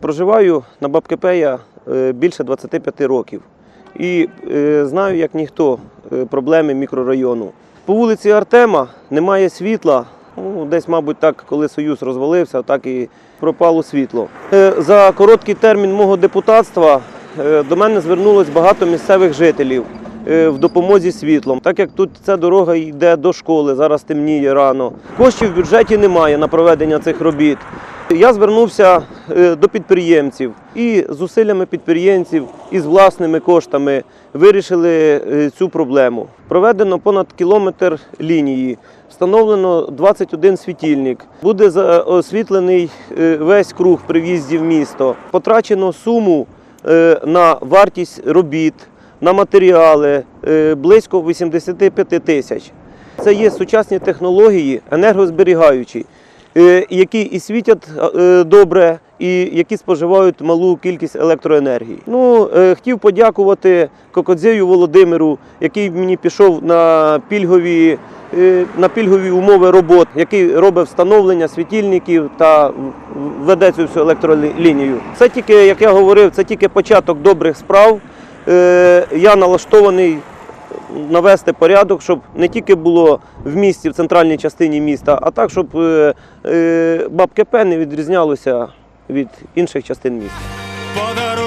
Проживаю на Бабкепея е, більше 25 років і е, знаю, як ніхто, е, проблеми мікрорайону. По вулиці Артема немає світла. Ну, десь, мабуть, так, коли Союз розвалився, так і пропало світло. За короткий термін мого депутатства до мене звернулось багато місцевих жителів в допомозі світлом. Так як тут ця дорога йде до школи, зараз темніє рано. Коштів в бюджеті немає на проведення цих робіт. Я звернувся е, до підприємців і зусиллями підприємців, і з власними коштами вирішили е, цю проблему. Проведено понад кілометр лінії, встановлено 21 світильник. Буде за- освітлений е, весь круг при в'їзді в місто. Потрачено суму е, на вартість робіт, на матеріали е, близько 85 тисяч. Це є сучасні технології, енергозберігаючі, е, які і світять е, добре, і які споживають малу кількість електроенергії. Ну, е, хотів подякувати Кокодзею Володимиру, який мені пішов на пільгові, е, на пільгові умови робот, який робить встановлення світильників та веде цю всю електролінію. Це тільки, як я говорив, це тільки початок добрих справ. Е, Я налаштований навести порядок, щоб не тільки було в місті, в центральній частині міста, а так, щоб бабке П не відрізнялося від інших частин міста.